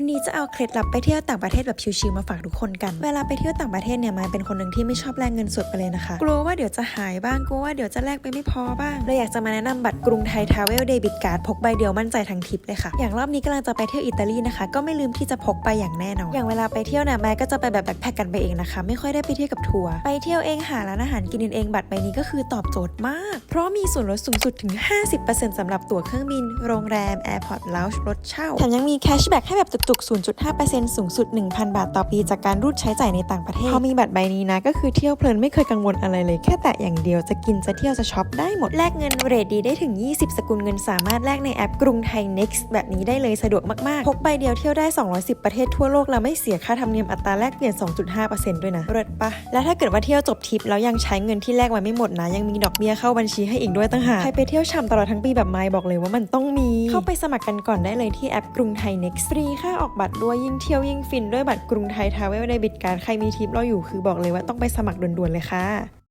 วันนี้จะเอาเคล็ดลับไปเที่ยวต่างประเทศแบบชิลๆมาฝากทุกคนกัน เวลาไปเที่ยวต่างประเทศเนี่ยมายเป็นคนหนึ่งที่ไม่ชอบแลกเงินสดไปเลยนะคะ กลัวว่าเดี๋ยวจะหายบ้าง กลัวว่าเดี๋ยวจะแลกไปไม่พอบ้างเลยอยากจะมาแนะนำบัตรกรุงไทยทราเวลเดบิตการ์ดพกใบเดียวมั่นใจทั้งทริปเลยค่ะ อย่างรอบนี้กำลังจะไปเที่ยวอิตาลีนะคะ ก็ไม่ลืมที่จะพกไปอย่างแน่นอน อย่างเวลาไปเที่ยวเนี่ยมายก็จะไปแบบแบ็คแพคกันไปเองนะคะ ไม่ค่อยได้ไปเที่ยวกับทัวร์ ไปเที่ยวเองหาร้านอาหารกินเองบัตรใบนี้ก็คือตอบโจทย์มาก เพราะมีส่วนลดสูงสุดถึง 50%สำหรับตั๋วเครื่องบิน โรงแรมแอร์พอร์ตลาวรถเช่าแถมยังมีแคชแบ็กให้แบบจุกๆ0.5%สูงสุด 1,000 บาทต่อปีจากการรูดใช้จ่ายในต่างประเทศ พอมีบัตรใบนี้นะ ก็คือเที่ยวเพลินไม่เคยกังวลอะไรเลยแค่แตะอย่างเดียวจะกินจะเที่ยวจะช็อปได้หมด แลกเงินเรทดีได้ถึง 20 สกุลเงินสามารถแลกในแอปกรุงไทย Next แบบนี้ได้เลยสะดวกมากๆ พกใบเดียวเที่ยวได้ 210 ประเทศทั่วโลกแล้วไม่เสียค่าธรรมเนียมอัตราแลกเปลี่ยน 2.5%ด้วยนะเลิศปะแล้วถ้าเกิดว่าเที่ยวจบทริปแล้วยังใช้เงินที่แลกไว้ไม่หมดนะ ยังมีดอกเบี้ยเข้าบัญชีให้อีกด้วยตั้งหากใครไปเที่ยวฉ่ำตลอดทั้งปีแบบไมค์บอกเลยว่ามันต้องมี เข้าไปสมัครกันก่อนได้เลยที่แอปกรุงไทย Next ฟรีค่าออกบัตรด้วยยิ่งเที่ยวยิ่งฟินด้วยบัตรกรุงไทยทราเวลเดบิตการใครมีทิปเราอยู่คือบอกเลยว่าต้องไปสมัครด่วนๆเลยค่ะ